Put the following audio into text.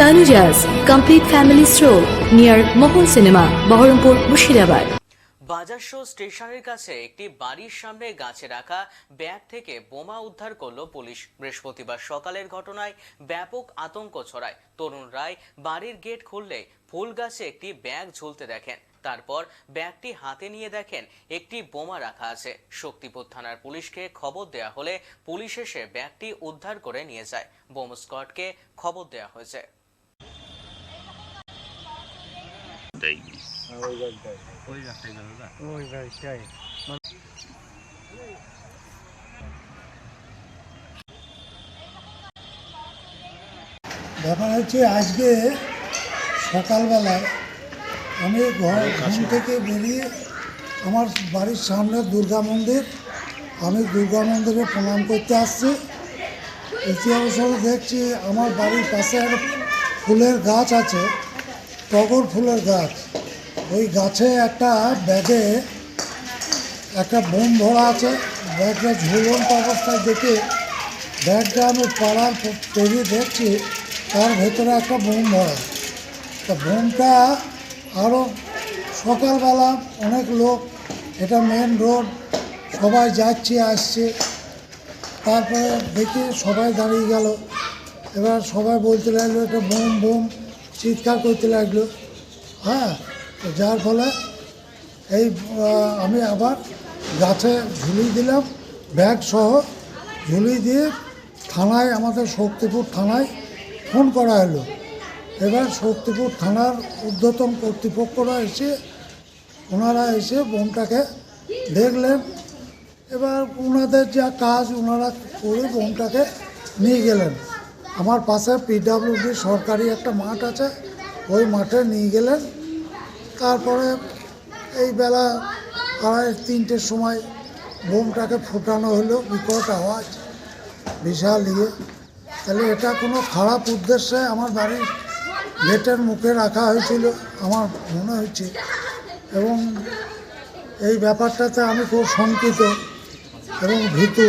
Tanujas Complete Family Stroll near Mohol Cinema, Baharampur, Mushirabad. Bazarsau স্টেশনের কাছে একটি বাড়ির সামনে গাছে রাখা ব্যাগ থেকে বোমা উদ্ধার করল পুলিশ। বৃহস্পতিবার সকালের ঘটনায় ব্যাপক আতঙ্ক ছড়ায়। তরুণ রায় বাড়ির গেট খুললে ফুল গাছে একটি ব্যাগ ঝুলতে দেখেন। তারপর ব্যাগটি হাতে নিয়ে দেখেন একটি বোমা রাখা আছে। শক্তিপুর থানার পুলিশকে খবর দেয়া হলে পুলিশ এসে ব্যাগটি উদ্ধার করে নিয়ে যায়। বোম স্কোয়াডকে খবর দেয়া হয়েছে। ওই ব্যাপার হচ্ছে আজকে সকালবেলায় আমি ঘর ঘুম থেকে বেরিয়ে আমার বাড়ির সামনে দুর্গা মন্দির। আমি দুর্গা মন্দিরে প্রণাম করতে আসছি। ইতিহাস দেখছি আমার বাড়ির পাশে একটা ফুলের গাছ আছে। টগর ফুলের গাছ। ওই গাছে একটা ব্যাগে একটা বোম ধরা আছে। ব্যাগটা ঝুলন্ত অবস্থায় দেখে ব্যাগটা আমি পাড়ার পেরিয়ে দেখছি, তার ভেতরে একটা বোম ভরা তা বোমটা আরও সকালবেলা অনেক লোক, এটা মেন রোড সবাই যাচ্ছে, আসছে। তারপরে দেখে সবাই দাঁড়িয়ে গেল। এবার সবাই বলতে লাগল, এটা বোম বোম। চিৎকার করতে লাগল। হ্যাঁ যার ফলে এই আমি আবার গাছে ঝুলিয়ে দিলাম, ব্যাগ সহ ঝুলিয়ে দিয়ে থানায়, আমাদের শক্তিপুর থানায় ফোন করা হলো। এবার শক্তিপুর থানার ঊর্ধ্বতন কর্তৃপক্ষরা এসে, ওনারা এসে বোমটাকে দেখলেন। এবার ওনাদের যা কাজ, ওনারা করে বোমটাকে নিয়ে গেলেন। আমার পাশে পিডাব্লিউডি সরকারি একটা মাঠ আছে, ওই মাঠে নিয়ে গেলেন। তারপরে এই বেলা আড়াই তিনটের সময় বোমটাকে ফুটানো হলো, বিকট আওয়াজ, বিশাল ইয়ে। তাহলে এটা কোনো খারাপ উদ্দেশ্যে আমার বাড়ির গেটের মুখে রাখা হয়েছিল, আমার মনে হয়েছে। এবং এই ব্যাপারটাতে আমি খুব শঙ্কিত এবং ভীতু।